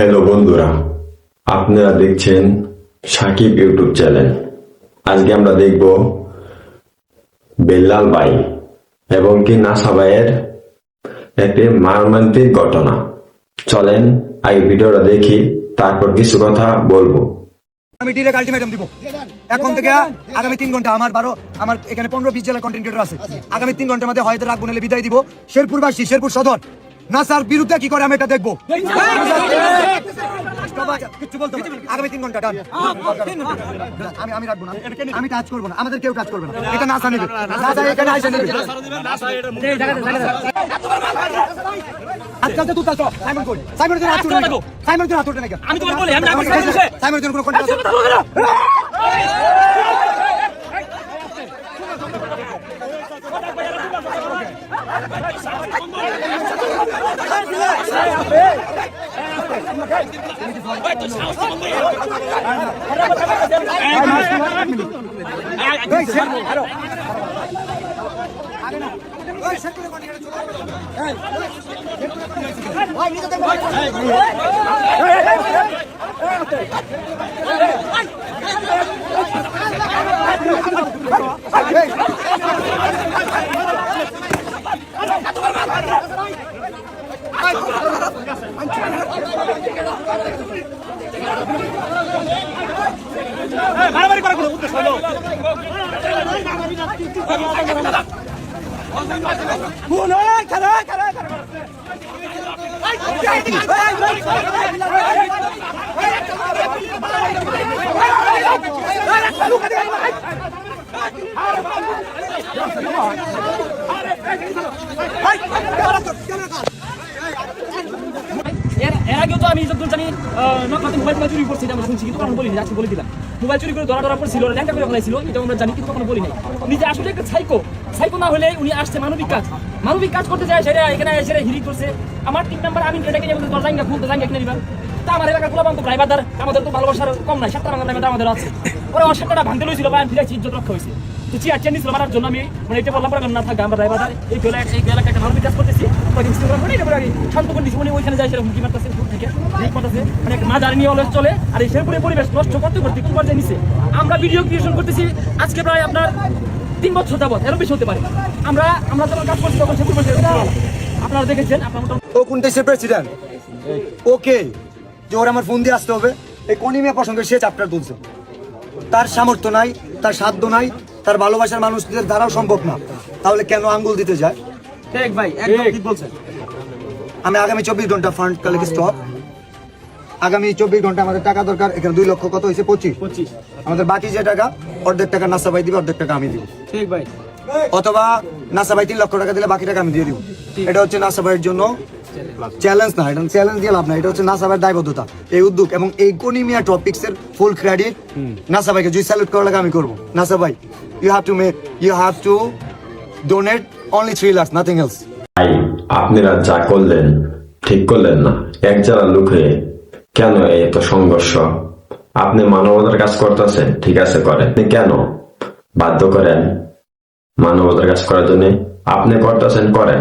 Hello বন্ধুরা, আপনারা দেখছেন সাকিব ইউটিউব চ্যানেল। আজকে আমরা দেখব বেল্লাল ভাই এবং কি নাসা ভাইয়ের একটি মর্মান্তিক ঘটনা। চলেন, আগে ভিডিওটা দেখি, তারপর কিছু কথা বলব। আমি ডিরেক্ট আলটিমেটাম দিব। এখন থেকে আগামী তিন ঘণ্টা আমার বারো, আমার এখানে পনেরো বিশ জেলার কন্টেন্ট আছে। আগামী তিন ঘণ্টার মধ্যে হয়তো রাখব নাহলে বিদায় দিব। শেরপুর শেরপুরবাসী, শেরপুর সদর। না স্যার বিরুদ্ধে কি করে আমি এটা দেখব? কিচ্ছু বলতে আগামী তিন ঘণ্টা ডান আমি আমি রাখব না। আমি টাচ করব না। আমাদের কেউ টাচ করবে না। এটা নাসা নেবে। নাসা এখানে আইসা নেবে। আজকাল তো তুই সাইমন হাত হাত নাকি আমি তোমাকে বলি, আমি না করছি, বসে। সাইমন তুই কোনো কন্ট্যাক্ট মারামারি করার কোনো উদ্দেশ্য হলো এর আগেও তো আমি যতদূর জানি নকলাতে মোবাইল টোবাইল চুরি করছে, এটা আমরা শুনছি, কিন্তু কখনো বলিনি, আজকে বলে দিলাম। মোবাইল চুরি করে ধরা ধরা পড়ছিল ল্যাংটা করে ফেলাইছিল, এটা আমরা জানি, কিন্তু কখনো বলি নাই নিজে আসলে একটা সাইকো সাইকো না হলে উনি আসছে মানবিক কাজ। মানবিক কাজ করতে যায়, সেটা এখানে সেটা হিরি করছে। আমার তিন নাম্বার আমি এটাকে যেমন তোর জাঙ্গা খুলতে জাঙ্গা কিনে দিবেন তা আমার আমাদের ভালোবাসার কম নাই, সাতটা আমাদের রক্ষা হয়েছে। জন্য আমি মানে এটা না আমরা এই কাজ করতেছি। শান্ত ওইখানে মানে চলে, আর পরিবেশ করতে আমরা ভিডিও ক্রিয়েশন করতেছি, আজকে প্রায় আপনার তিন বছর যাবত এরও বেশি হতে পারে। আমরা আমরা যখন কাজ করছি তখন আপনারা দেখেছেন, আপনার ও কোন দেশের প্রেসিডেন্ট ওকে যে ওর আমার ফোন দিয়ে আসতে হবে এই কনিমিয়া প্রসঙ্গে সে চাপটা তুলছে। তার সামর্থ্য নাই তার সাধ্য নাই তার ভালোবাসার মানুষদের দ্বারাও সম্ভব না। তাহলে কেন আঙ্গুল দিতে যায়? ঠিক ভাই একদম ঠিক বলছেন। আমি আগামী চব্বিশ ঘণ্টা ফান্ড কালেক্ট স্টপ আগামী চব্বিশ ঘণ্টা আমাদের টাকা দরকার এখানে দুই লক্ষ কত হয়েছে? পঁচিশ। পঁচিশ। আমাদের বাকি যে টাকা অর্ধেক টাকা নাসা ভাই দিবে অর্ধেক টাকা আমি দিব। ঠিক ভাই। অথবা নাসা ভাই তিন লক্ষ টাকা দিলে বাকি টাকা আমি দিয়ে দিব। এটা হচ্ছে নাসা ভাইয়ের জন্য চ্যালেঞ্জ না এটা চ্যালেঞ্জ দিয়ে লাভ না এটা হচ্ছে নাসা ভাইয়ের দায়বদ্ধতা এই উদ্যোগ এবং এই কোনিমিয়া টপিক্স এর ফুল ক্রেডিট নাসা ভাইকে যদি স্যালুট করার লাগে আমি করব। নাসা ভাই you have to make you have to donate only three lakh nothing else ভাই আপনারা যা করলেন ঠিক করলেন না এক যারা লোক হয়ে কেন এই এত সংঘর্ষ? আপনি মানবতার কাজ করতেছেন ঠিক আছে করেন। আপনি কেন বাধ্য করেন মানবতার কাজ করার জন্য? আপনি করতেছেন করেন।